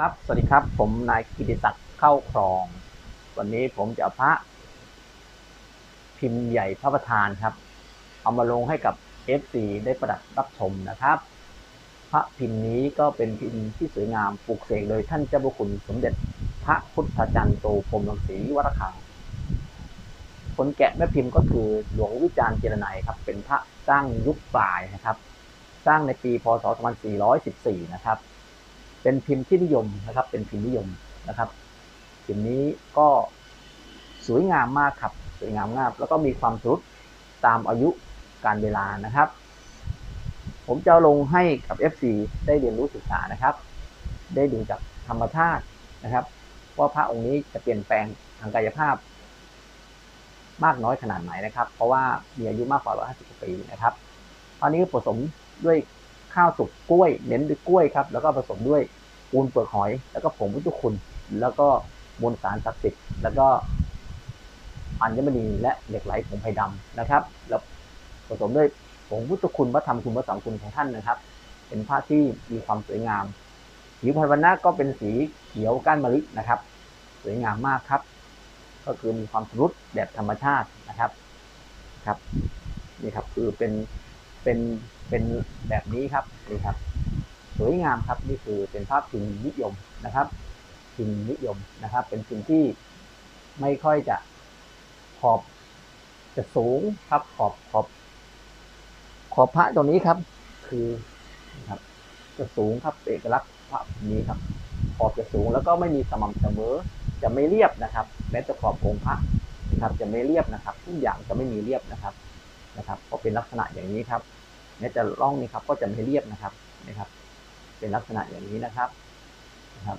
ครับ สวัสดีครับ ผมนายกิติศักดิ์เข้าครอง วันนี้ผมจะพระ พิมพ์ใหญ่พระประธานครับ เอามาลงให้กับ FC ได้ประดับรับชมนะครับ พระพิมพ์นี้ก็เป็นพิมพ์ที่สวยงามปลูกเสกโดยท่านเจ้าพระคุณสมเด็จพระพุทธจารย์โตพรหมรังสีวัดระฆังคนแกะแม่พิมพ์ก็คือหลวงวิจารณ์เจรไนยครับ เป็นพระสร้างยุคปลายนะครับ สร้างในปีพศ 2414 นะครับ เป็นพิมพ์ที่นิยมนะครับ เป็นพิมพ์นิยมนะครับ พิมพ์นี้ก็สวยงามมากครับ สวยงามมากแล้วก็มีความทรุดตามอายุการเวลานะครับ ผมจะลงให้กับ FC ได้เรียนรู้ศึกษานะครับ ได้ดูจากธรรมชาตินะครับว่าพระองค์นี้จะเปลี่ยนแปลงทางกายภาพ มากน้อยขนาดไหนนะครับ เพราะว่ามีอายุมากกว่า 150 ปีนะครับตอนนี้ผสมด้วย ข้าวสุกกล้วย เน้นด้วยกล้วยครับแล้วก็ผสมด้วยปูนเปลือกหอย แล้วก็ผงพุทธคุณ แล้วก็มวลสารศักดิ์สิทธิ์แล้วก็อัญมณีและเหล็กไหลผงไผ่ดำนะครับ แล้วผสมด้วยผงพุทธคุณพระธรรมคุณพระสังคุณของท่านนะครับ เป็นผ้าที่มีความสวยงามผิวพรรณวันนะก็เป็นสีเขียวก้านมะลินะครับ สวยงามมากครับ ก็คือมีความสรุดแบบธรรมชาตินะครับครับนี่ครับคือเป็น เป็นเป็นแบบนี้ครับนี่ครับ สวยงามครับนี่คือเป็นภาพพิมพ์นิยมนะครับพิมพ์นิยมนะครับ เป็นพิมพ์ที่ไม่ค่อยจะขอบจะสูงครับขอบขอบขอบพระตรงนี้ครับ คือนะครับ จะสูงครับเอกลักษณ์พระนี้ครับ ขอบจะสูงแล้วก็ไม่มีสม่ำเสมอ จะไม่เรียบนะครับแม้แต่ขอบองค์พระนะครับ จะไม่เรียบนะครับทุกอย่างจะไม่มีเรียบนะครับ นะครับเพราะเป็นลักษณะอย่างนี้ครับแม้แต่ร่องนี้ครับก็จะไม่เรียบนะครับนะครับ เป็นลักษณะอย่างนี้นะครับนะครับ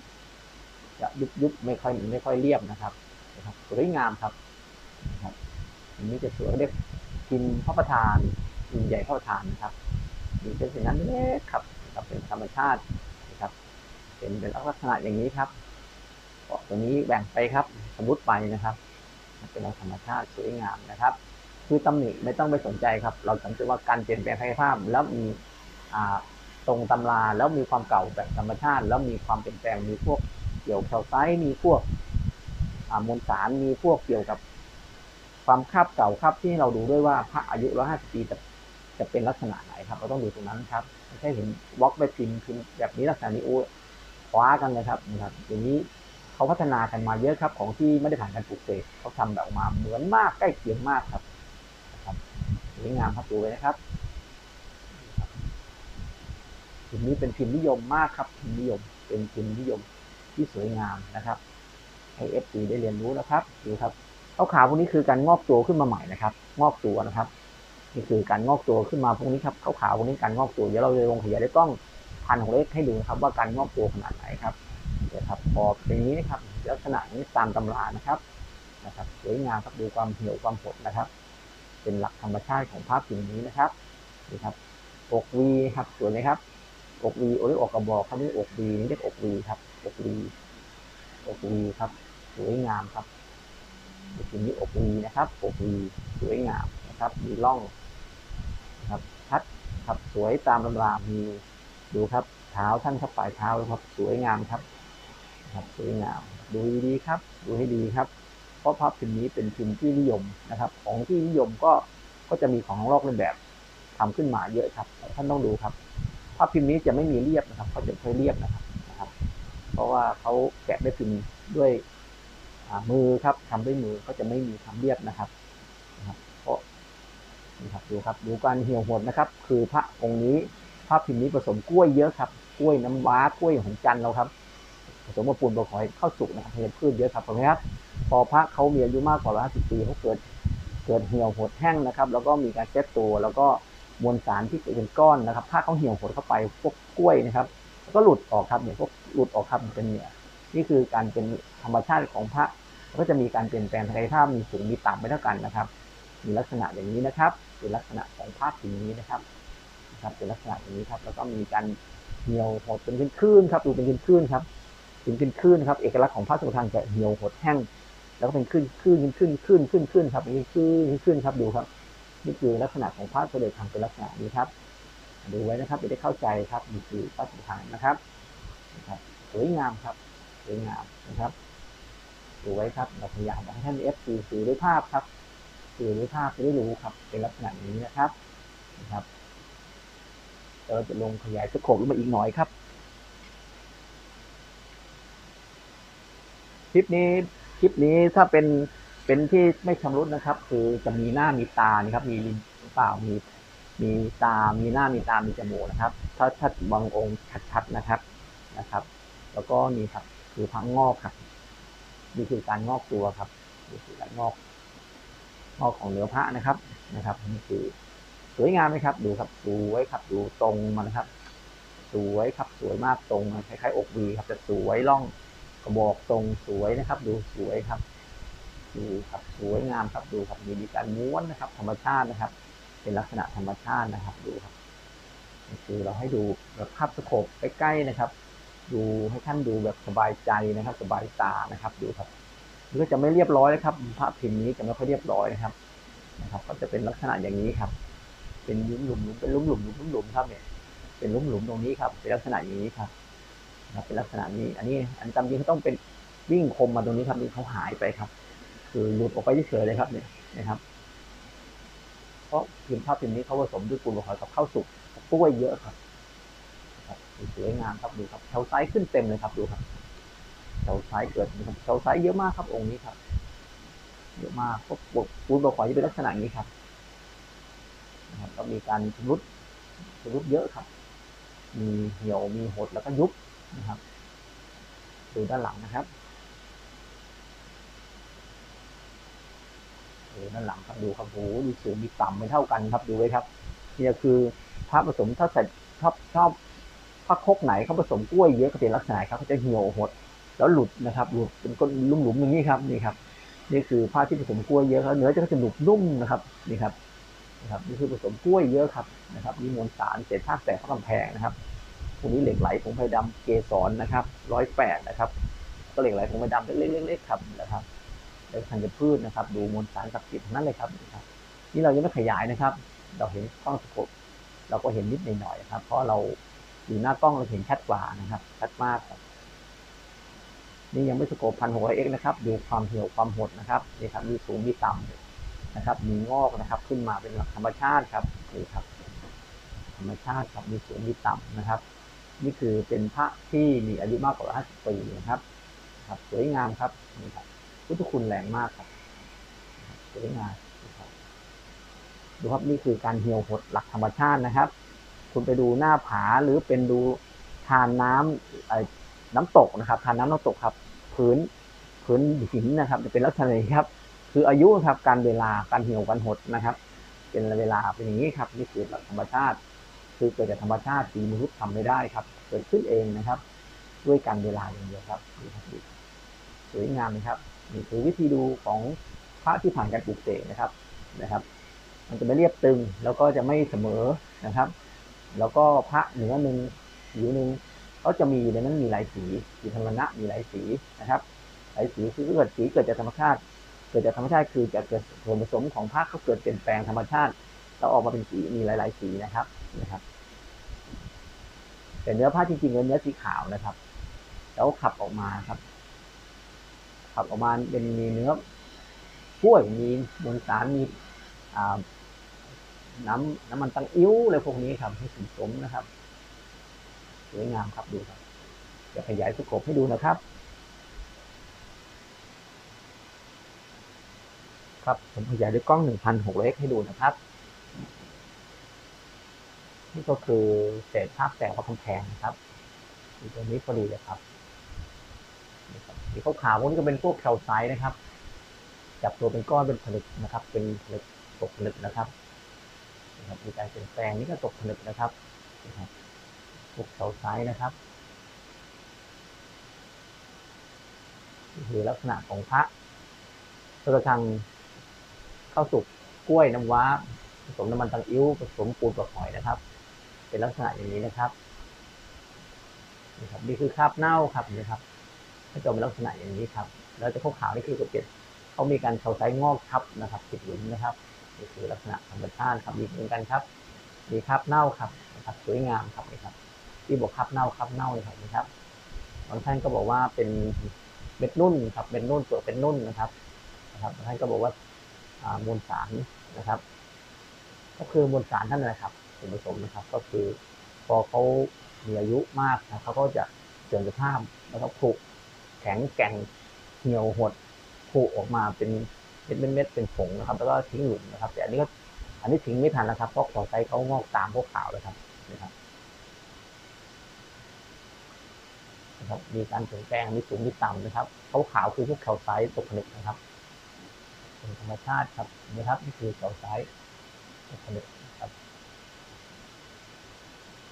จะยุบยุบไม่ค่อยไม่ค่อยเรียบนะครับนะครับสวยงามครับนะครับอันนี้จะสวยเรียกพิมพ์พระประธานพิมพ์ใหญ่พระประธานนะครับมีเป็นสิ่งนั้นเล็กครับนะครับเป็นธรรมชาตินะครับ เป็นเป็นลักษณะอย่างนี้ครับตัวนี้แบ่งไปครับ สมมติไปนะครับ เป็นธรรมชาติสวยงามนะครับ คือตำหนิไม่ต้องไปสนใจครับ เราสังเกตว่าการเปลี่ยนแปลงศักยภาพ แล้วมีตรงตำราแล้วมีความเก่าแบบธรรมชาติ แล้วมีความเปลี่ยนแปลงมีพวกเกี่ยวแคลไซต์มีพวกมวลสารมีพวกเกี่ยวกับความคาบเก่าคาบที่เราดูด้วยว่าพระอายุ150ปีจะจะเป็นลักษณะไหนครับ เราต้องดูตรงนั้นครับไม่ใช่เห็นบล็อกไปพิมพ์พิมพ์แบบนี้ลักษณะนี้โอ้คว้ากันเลยครับนะครับอย่างนี้เขาพัฒนากันมาเยอะครับ ของที่ไม่ได้ผ่านการปลูกเสกเขาทำแบบออกมาเหมือนมากใกล้เคียงมากครับ วยงามครับดูไว้นะครับพิมพ์นี้เป็นพิมพ์นิยมมากครับพิมพ์นิยม เป็นพิมพ์นิยมที่สวยงามนะครับ ให้เอฟซีได้เรียนรู้นะครับดูครับขาขาวพวกนี้คือการงอกตัวขึ้นมาใหม่นะครับ งอกตัวนะครับนี่คือการงอกตัวขึ้นมาพวกนี้ครับขาวขาวพวกนี้การงอกตัวเดี๋ยวเราจะลงขยายด้วยกล้องพันของเล็กให้ดูนะครับ ว่าการงอกตัวขนาดไหนครับเดี๋ยวครับพอเป็นนี้นะครับลักษณะนี้ตามตำรานะครับนะครับสวยงามครับดูความเหี่ยวความหดนะครับ เป็นหลักธรรมชาติของภาพพิมพ์นี้นะครับนี่ครับอกวีครับสวยไหมครับอกวีโอเรียอกกระบอกครับนี่อกวีนี่เรียกอกวีครับอกวีอกวีครับสวยงามครับพิมพ์นี้อกวีนะครับอกวีสวยงามนะครับ มีร่องครับชัดครับสวยตามตำรามีดูครับ เท้าท่านครับปลายเท้าครับ สวยงามครับ ครับสวยงาม ดูดีๆครับ ดูให้ดีครับ ราะภาพพิมพ์นี้เป็นพิมพ์ที่นิยมนะครับ ของที่นิยมก็ก็จะมีของลอกเลียนแบบทำขึ้นมาเยอะครับ ท่านต้องดูครับ ภาพพิมพ์นี้จะไม่มีเรียบนะครับเขาจะไม่เรียบนะครับนะครับ เพราะว่าเขาแกะด้วยพิมพ์ด้วยมือครับทำด้วยมือก็จะไม่มีทำเรียบนะครับนะครับเพราะนี่ครับดูครับดูการเหี่ยวหดนะครับ คือพระองค์นี้ภาพพิมพ์นี้ผสมกล้วยเยอะครับกล้วยน้ำว้ากล้วยหงจันทร์เราครับ สมกับปูนบะหอยเข้าสุกนะครับเห็นพืชเยอะครับเห็นไหมครับพอพระเขามีอายุมากกว่า150ปีเขาเกิดเกิดเหี่ยวหดแห้งนะครับ แล้วก็มีการเซตตัว แล้วก็มวลสารที่เป็นก้อนนะครับ ถ้าเขาเหี่ยวหดเข้าไปพวกกล้วยนะครับก็หลุดออกครับเนี่ยพวกหลุดออกครับเป็นเนี่ยนี่คือการเป็นธรรมชาติของพระก็จะมีการเปลี่ยนแปลงทางกายภาพมีสูงมีต่ำไม่เท่ากันนะครับ มีลักษณะอย่างนี้นะครับ เป็นลักษณะของภาพสิ่งนี้นะครับนะครับ เป็นลักษณะอย่างนี้ครับ แล้วก็มีการเหี่ยวหดเป็นคลื่นๆครับดูเป็นคลื่นๆครับ เป็นคลื่นครับ เอกลักษณ์ของพระสุธานจะเหี่ยวหดแห้ง แล้วก็เป็นคลื่นคลื่นคลื่นคลื่นคลื่นคลื่นครับนี่คลื่นคลื่นครับดูครับ นี่คือลักษณะของพระสด็จทางเป็นลักษณะนี้ครับ ดูไว้นะครับจะได้เข้าใจครับนี่คือพระสุธานนะครับนะครับกวยงามครับสวยงามนะครับดูไว้ครับเราพยายามให้ท่านเอฟสื่อสื่อด้วยภาพครับสื่อด้วยภาพจะได้รู้ครับ เป็นลักษณะนี้นะครับนะครับเราจะลงขยายสโคปลงมาอีกหน่อยครับ ลิปนี้คลิปนี้ถ้าเป็นเป็นที่ไม่ชำรุดนะครับ คือจะมีหน้ามีตานะครับ มีลิ้นเปล่ามีมีตา มีหน้ามีตา มีจมูกนะครับ ถ้าถ้าบางองค์ชัดๆนะครับนะครับ แล้วก็นี่ครับคือพังงอกครับนี่คือการงอกตัวครับนี่คือการงอก งอกของเนื้อพระนะครับนะครับนี่คือสวยงามไหมครับ ดูครับสวยครับดูตรงมานะครับ สวยครับสวยมากตรงคล้ายๆอกวีครับจะสวยล่อง กระบอกตรงสวยนะครับ ดูสวยครับดูครับสวยงามครับดูครับมีการม้วนนะครับ ธรรมชาตินะครับ เป็นลักษณะธรรมชาตินะครับดูครับคือเราให้ดูแบบภาพสโคปใกล้ๆนะครับ ดูให้ท่านดูแบบสบายใจนะครับ สบายตานะครับ ดูครับมันก็จะไม่เรียบร้อยนะครับภาพพิมพ์นี้จะไม่ค่อยเรียบร้อยนะครับ นะครับ ก็จะเป็นลักษณะอย่างนี้ครับ เป็นหลุมหลุมๆเป็นลุมหลุมหลุมหลุมๆครับเนี่ยเป็นลุมหลุมๆตรงนี้ครับ เป็นลักษณะอย่างนี้ครับ ครับเป็นลักษณะนี้ อันนี้อันจำจริงเขาต้องเป็นวิ่งคมมาตรงนี้ครับนี่เขาหายไปครับ คือหลุดออกไปเฉยเลยครับเนี่ยนะครับ เพราะพิมพ์ภาพพิมพ์นี้เขาผสมด้วยปูนบะหอยกับข้าวสุกกับกล้วยเยอะครับสวยงามครับดูครับแถวซ้ายขึ้นเต็มเลยครับดูครับแถวซ้ายเกิดนะครับแถวซ้ายเยอะมากครับองค์นี้ครับเยอะมากเพราะปูนบะหอยจะเป็นลักษณะนี้ครับนะครับก็มีการชำรุดชำรุดเยอะครับ มีเหี่ยวมีหดแล้วก็ยุบ นะครับ ดูด้านหลังนะครับดูด้านหลังครับดูครับโอ้ดูสูงมีต่ำไม่เท่ากันครับดูไว้ครับนี่คือพระผสมถ้าใส่ชอบชอบพระคกไหนเขาผสมกล้วยเยอะก็เป็นลักษณะครับเขาจะเหี่ยวหด แล้วหลุดนะครับหลุดเป็นก้นลุ่มหลุมๆอย่างนี้ครับนี่ครับ นี่คือผ้าที่ผสมกล้วยเยอะครับเนื้อจะก็จะหนุบนุ่มนะครับนี่ครับนะครับนี่คือผสมกล้วยเยอะครับนะครับมีมวลสารเศษธาตุแตกพระกำแพงนะครับ พวกนี้เหล็กไหลผงไผ่ดำเกสรนะครับร้อยแปดนะครับ ก็เหล็กไหลผงไผ่ดำเล็กๆๆครับนะครับแล้วธัญพืชนะครับ ดูมวลสารศักดิ์สิทธิ์นั้นเลยครับนี่ครับ นี่เรายังไม่ขยายนะครับ เราเห็นกล้องสโคปเราก็เห็นนิดหน่อยๆครับ เพราะเราอยู่หน้ากล้องเราเห็นชัดกว่านะครับ ชัดมากครับนี่ยังไม่สโคปพันหกร้อยเอ็กนะครับ ดูความเหี่ยวความหดนะครับนี่ครับ มีสูงมีต่ำนะครับ มีงอกนะครับ ขึ้นมาเป็นหลักธรรมชาติครับนี่ครับ ธรรมชาติครับ มีสูงมีต่ำนะครับ นี่คือเป็นพระที่มีอายุมากกว่า 50 ปีนะครับครับ สวยงามครับนี่ครับพุทธคุณแรงมากครับ สวยงามนะครับดูครับนี่คือการเหี่ยวหดหลักธรรมชาตินะครับ คุณไปดูหน้าผาหรือเป็นดูทานน้ำน้ำตกนะครับ ทานน้ำน้ำตกครับพื้นพื้นหินนะครับ จะเป็นลักษณะนี้ครับ คืออายุครับการเวลาการเหี่ยวการหดนะครับ เป็นเวลาเป็นอย่างนี้ครับนี่คือหลักธรรมชาติ คือเกิดจากธรรมชาติปีมนุษย์ทำไม่ได้ครับ เกิดขึ้นเองนะครับ ด้วยการเวลาอย่างเดียวครับสวยงามนะครับนี่คือวิธีดูของพระที่ผ่านการปลูกเสกนะครับนะครับ มันจะไม่เรียบตึงแล้วก็จะไม่เสมอนะครับ แล้วก็พระเนื้อหนึ่งผิวหนึ่งเขาจะมีในนั้นมีหลายสีสีธรรมณะมีหลายสีนะครับ หลายสีคือเกิดสีเกิดจากธรรมชาติ เกิดจากธรรมชาติคือจะเกิดส่วนผสมของพระเขาเกิดเปลี่ยนแปลงธรรมชาติแล้วออกมาเป็นสีมีหลาย ๆ สีนะครับ นะครับ แต่เนื้อผ้าจริงๆเป็นเนื้อสีขาวนะครับ แล้วขับออกมาครับ ขับออกมาเป็นมีเนื้อกล้วยมีมวลสารมีน้ำน้ำมันตังอิ้วอะไรพวกนี้ครับให้ผสมนะครับสวยงามครับดูครับจะขยายสโคปให้ดูนะครับ ครับผมขยายด้วยกล้อง 1,600เอ็กให้ดูนะครับ นี่ก็คือเศษภาพแตกพระกำแพงนะครับอยู่ตรงนี้พอดีเลยครับนี่ครับสีขาวๆพวกนี้ก็เป็นพวกแคลไซต์นะครับ จับตัวเป็นก้อนเป็นผลึกนะครับ เป็นผลึกตกผลึกนะครับนะครับมีการเปลี่ยนแปลงนี่ก็ตกผลึกนะครับนะครับพวกแคลไซต์นะครับนี่คือลักษณะของพระกระทังข้าวสุกกล้วยน้ำว้าผสมน้ำมันตังอิ้วผสมปูนปลาหอยนะครับ เป็นลักษณะอย่างนี้นะครับนี่ครับนี่คือคราบเน่าครับนี่ครับก็จะเป็นลักษณะอย่างนี้ครับแล้วจะพวกขาวนี่คือกระเปียดเขามีการเขาไซงอกทับนะครับติดหลุมนะครับนี่คือลักษณะธรรมชาติครับมีเหมือนกันครับมีคราบเน่าครับนะครับสวยงามครับนี่ครับ ที่บอกคราบเน่าคราบเน่าเลยครับนี่ครับบางท่านก็บอกว่าเป็นเม็ดนุ่นครับเม็ดนุ่นเปลือกเป็นนุ่นนะครับนะครับบางท่านก็บอกว่ามวลสารนะครับ ก็คือมวลสารท่านนนแหละครับ ส่วนผสมนะครับ ก็คือ พอเขามีอายุมากนะเขาก็จะเสื่อมสภาพแล้วก็ผุแข็งแกร่งเหี่ยวหดผุออกมาเป็นเม็ดเม็ดเป็นผงนะครับ แล้วก็ทิ้งหลุมนะครับ แต่อันนี้ก็อันนี้ทิ้งไม่ทันแล้วครับเพราะขอไซเขางอกตามพวกขาวเลยครับนะครับนะครับ มีการเปลี่ยนแปลงมีสูงมีต่ำนะครับเขาขาวคือพวกแคลไซต์ตกผลึกนะครับเป็นธรรมชาติครับนะครับนี่คือแคลไซต์ตกผลึก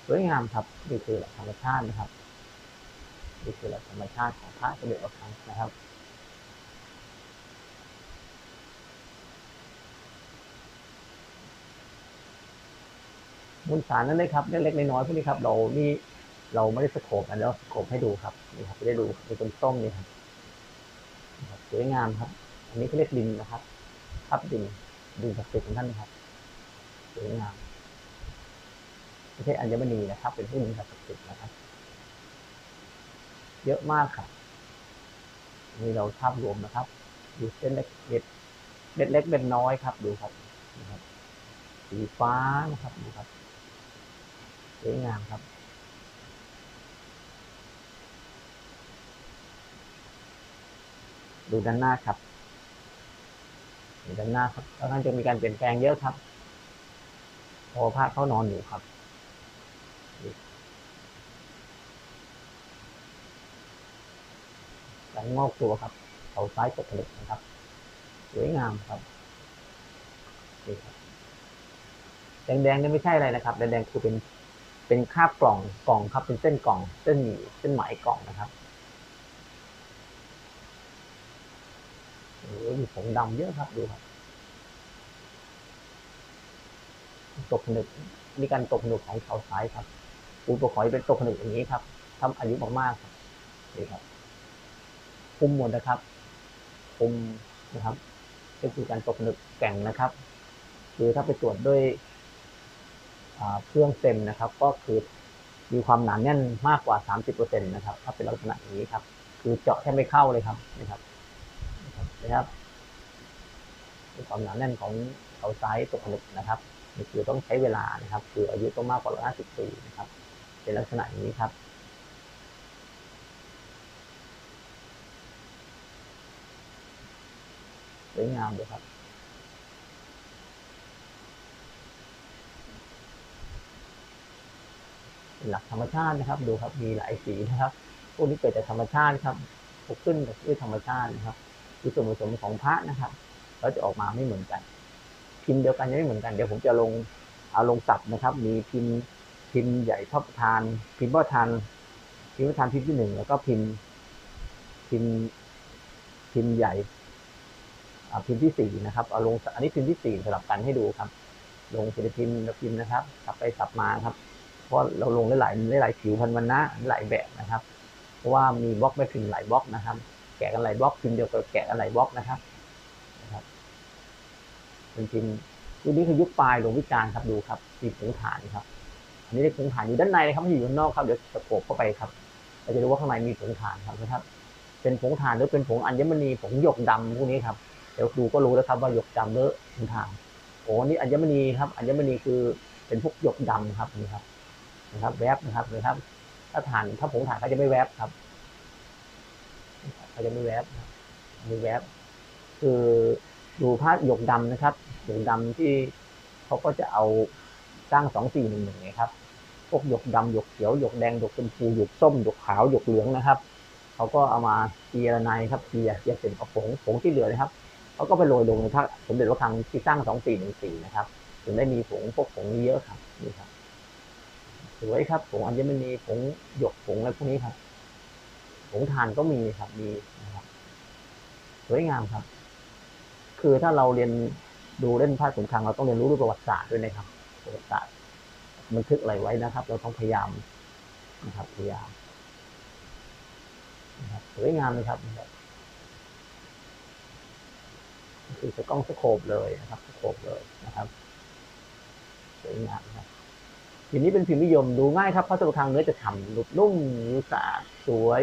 สวยงามครับนี่คือหลักธรรมชาตินะครับนี่คือหลักธรรมชาติของพระเด็จออกครั้งนะครับมูลสารนั่นเลยครับเล็กๆน้อยๆพวกนี้ครับ เรานี่เราไม่ได้สโคปอันนี้เราสโคปให้ดูครับนี่ครับจะได้ดูในต้นส้มนี่ครับสวยงามครับ อันนี้เขาเรียกดินนะครับทับดินดินศักดิ์สิทธิ์ของท่านนะครับสวยงาม ไม่ใช่อัญมณีนะครับ เป็นผู้หญิงศักดิ์สิทธิ์นะครับ เยอะมากครับนี่เราภาพรวมนะครับ ดูเส้นเล็กเล็กเล็กเล็กเป็นน้อยครับ ดูครับนะครับ สีฟ้านะครับดูครับสวยงามครับดูด้านหน้าครับดูด้านหน้าครับแล้วท่านจะมีการเปลี่ยนแปลงเยอะครับ พอพระเขานอนอยู่ครับ หลังงอกตัวครับเขาซ้ายตกผลึกนะครับ สวยงามครับนี่ครับแดงๆนี่ไม่ใช่อะไรนะครับแดงๆคือเป็นเป็นคาบกล่องกล่องครับเป็นเส้นกล่อง เส้นหมี่เส้นไหมกล่องนะครับโอ้โหมีผงดำเยอะครับดูครับตกผลึกมีการตกผลึกของเขาซ้ายครับปูตัวขอเป็นตกผลึกอย่างนี้ครับทำอายุมากๆครับนี่ครับ คุมหมดนะครับ คุมนะครับก็คือการตกผลึกแก่งนะครับ คือถ้าไปตรวจด้วยเครื่องเต็มนะครับ ก็คือมีความหนาแน่นมากกว่า 30%นะครับ ถ้าเป็นลักษณะอย่างนี้ครับ คือเจาะแทบไม่เข้าเลยครับนะครับนะครับนะครับมีความหนาแน่นของเขาซ้ายตกผลึกนะครับคือต้องใช้เวลานะครับ คืออายุต้องมากกว่า150ปีนะครับ เป็นลักษณะอย่างนี้ครับ สวยงามเลยครับ หลักธรรมชาตินะครับ ดูครับมีหลายสีนะครับพวกนี้เกิดจากธรรมชาติครับปลูกขึ้นด้วยธรรมชาตินะครับคือส่วนผสมของพระนะครับเราจะออกมาไม่เหมือนกัน พิมพ์เดียวกันยังไม่เหมือนกัน เดี๋ยวผมจะลงเอาลงสับนะครับ มีพิมพ์พิมพ์ใหญ่พระประธาน พิมพ์พระประธานพิมพ์พระประธานพิมพ์ที่หนึ่งแล้วก็พิมพ์พิมพ์พิมพ์ใหญ่ พิมพ์ที่สี่นะครับเอาลงอันนี้พิมพ์ที่สี่สลับกันให้ดูครับ ลงเป็นพิมพ์พิมพ์นะครับสับไปสับมาครับเพราะเราลงได้หลายได้หลายผิวพันวันนะหลายแบบนะครับ เพราะว่ามีบล็อกไม่พิมพ์หลายบล็อกนะครับ แกะกันหลายบล็อกพิมพ์เดียวกันแกะกันหลายบล็อกนะครับนะครับเป็นพิมพ์ยุคนี้คือยุคปลายหลวงวิจารณ์ครับดูครับมีผงฐานครับอันนี้ได้ผงฐานอยู่ด้านในนะครับไม่อยู่ด้านนอกครับเดี๋ยวสะโขบเข้าไปครับเราจะรู้ว่าข้างในมีผงฐานครับนะครับ เป็นผงฐานหรือเป็นผงอัญมณีผงหยกดำพวกนี้ครับ เดี๋ยวดูก็รู้แล้วครับว่าหยกดำเลอะผงฐานโอ้นี่อัญมณีครับ อัญมณีคือเป็นพวกหยกดำครับนี่ครับนะครับ แวบนะครับนะครับ ถ้าฐานถ้าผงฐานเขาจะไม่แวบครับเขาจะไม่แวบครับไม่แวบคือดูภาพหยกดำนะครับหยกดำที่เขาก็จะเอาสร้างสองสี่หนึ่งหนึ่งครับพวกหยกดำหยกเขียวหยกแดงหยกชมพูหยกส้มหยกขาวหยกเหลืองนะครับเขาก็เอามาเจียร์ในครับเจียเจียเสร็จเอาผงผงที่เหลือนะครับ เขาก็ไปโรยลงในพระสมเด็จพระคลังที่สร้างสองสี่หนึ่งสี่นะครับ ถึงได้มีผงพวกผงนี้เยอะครับนี่ครับ สวยครับผงอัญมณีผงหยกผงอะไรพวกนี้ครับผงทานก็มีครับมีนะครับสวยงามครับ คือถ้าเราเรียนดูเล่นพระสงครามเราต้องเรียนรู้ด้วยประวัติศาสตร์ด้วยนะครับประวัติศาสตร์บันทึกอะไรไว้นะครับ เราต้องพยายามนะครับพยายามนะครับสวยงามเลยครับ คือจะกล้องสโคปเลยนะครับสโคปเลยนะครับสวยงามครับพิมพ์นี้เป็นพิมพ์นิยมดูง่ายครับเพราะสุภคังเนื้อจะฉ่ำหลุดนุ่มสะอาดสวย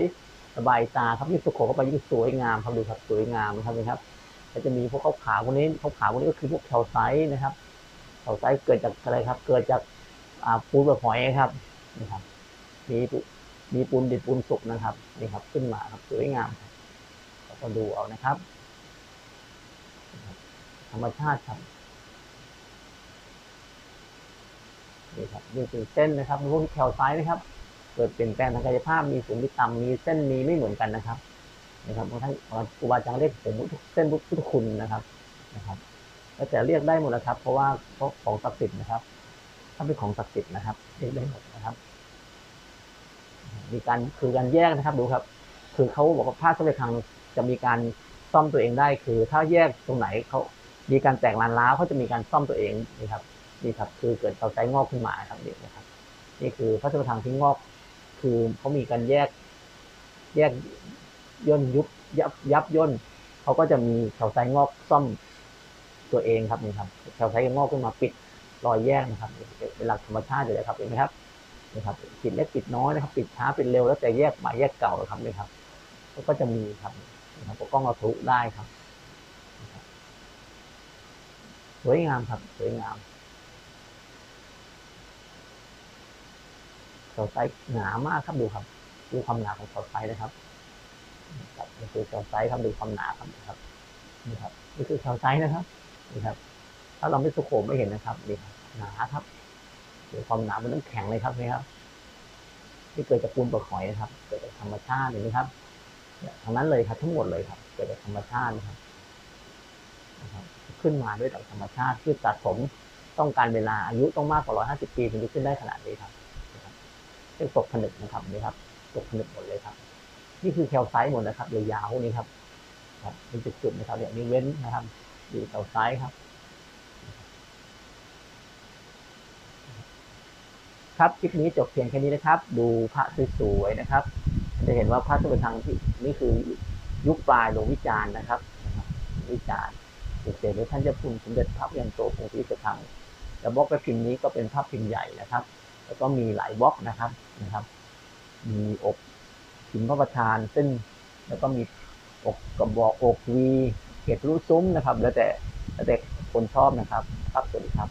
สบายตาครับยิ่งสุโขเข้าไปยิ่งสวยงามครับดูครับสวยงามนะครับครับแล้วจะมีพวกขาวขาวพวกนี้ขาวขาวพวกนี้ก็คือพวกแคลไซต์นะครับแคลไซต์เกิดจากอะไรครับ เกิดจากปูนเปลือกหอยครับนี่ครับมีปูมีปูนดิบปูนสุกนะครับนี่ครับ ขึ้นมาครับสวยงามครับก็ดูเอานะครับ ธรรมชาติครับนี่ครับนี่คือเส้นนะครับพวกแคลไซต์นะครับ เกิดเปลี่ยนแปลงทางกายภาพมีสูงมีต่ำมีเส้นมีไม่เหมือนกันนะครับนะครับบางท่านครูบาอาจารย์เรียกผมเส้นพุทธคุณนะครับนะครับแล้วแต่เรียกได้หมดนะครับ เพราะว่าเพราะของศักดิ์สิทธิ์นะครับ ถ้าเป็นของศักดิ์สิทธิ์นะครับเรียกได้หมดนะครับ มีการคือการแยกนะครับดูครับ คือเขาบอกว่าผ้าสำเร็จทางจะมีการซ่อมตัวเองได้ คือ ถ้าแยกตรงไหนเขา มีการแตกลานร้าวเขาจะมีการซ่อมตัวเองนี่ครับนี่ครับ คือเกิดเตาไซงอกขึ้นมาครับนี่นะครับ นี่คือพระสมทางที่งอก คือเขามีการแยก แยกย่นยุบยับยับย่นเขาก็จะมีแถวไซงอกซ่อมตัวเองครับนี่ครับแถวไซงอกขึ้นมาปิดรอยแยกนะครับเป็นหลักธรรมชาติเลยนะครับเห็นไหมครับนี่ครับปิดเล็กปิดน้อยนะครับ ปิดช้าปิดเร็วแล้วแต่แยกใหม่แยกเก่าครับนี่ครับก็จะมีครับนะครับปกป้องเราทุได้ครับ สวยงามครับ สวยงามเสาไซส์หนามากครับดูครับ ดูความหนาของเสาไซส์นะครับนี่คือเสาไซส์ครับดูความหนาครับนะครับนี่ครับนี่คือเสาไซส์นะครับนี่ครับ ถ้าเราไม่สุโขมไม่เห็นนะครับนี่ครับหนาครับดูความหนามันต้องแข็งเลยครับนี่ครับที่เกิดจากปูนปลือกหอยนะครับ เกิดจากธรรมชาติเห็นไหมครับเนี่ยทั้งนั้นเลยครับ ทั้งหมดเลยครับ เกิดจากธรรมชาตินะครับนะครับ ขึ้นมาด้วยจากธรรมชาติที่สะสมต้องการเวลาอายุต้องมากกว่า 150 ปีถึงจะขึ้นได้ขนาดนี้ครับเป็นตกผนึกนะครับนี่ครับตกผนึกหมดเลยครับ นี่คือแคลไซต์หมดนะครับยาวๆพวกนี้ครับครับเป็นจุดๆนะครับเนี่ยมีเว้นนะครับอยู่แคลไซต์ครับครับคลิปนี้จบเพียงแค่นี้นะครับ ดูพระสวยๆนะครับ จะเห็นว่าพระสุทางที่นี่คือยุคปลายหลวงวิจารณ์นะครับนะครับวิจารณ์ เสด็จท่านเจ้าคุณสมเด็จพระเพียงโตคงที่จะทำแต่บล็อกกระพิมพ์นี้ก็เป็นภาพพิมพ์ใหญ่นะครับ แล้วก็มีหลายบล็อกนะครับนะครับ มีอกพิมพ์พระประธานซึ่งแล้วก็มีอกกระบอกอกวีเขตรูซุ้มนะครับ แล้วแต่แล้วแต่คนชอบนะครับครับสวัสดีครับ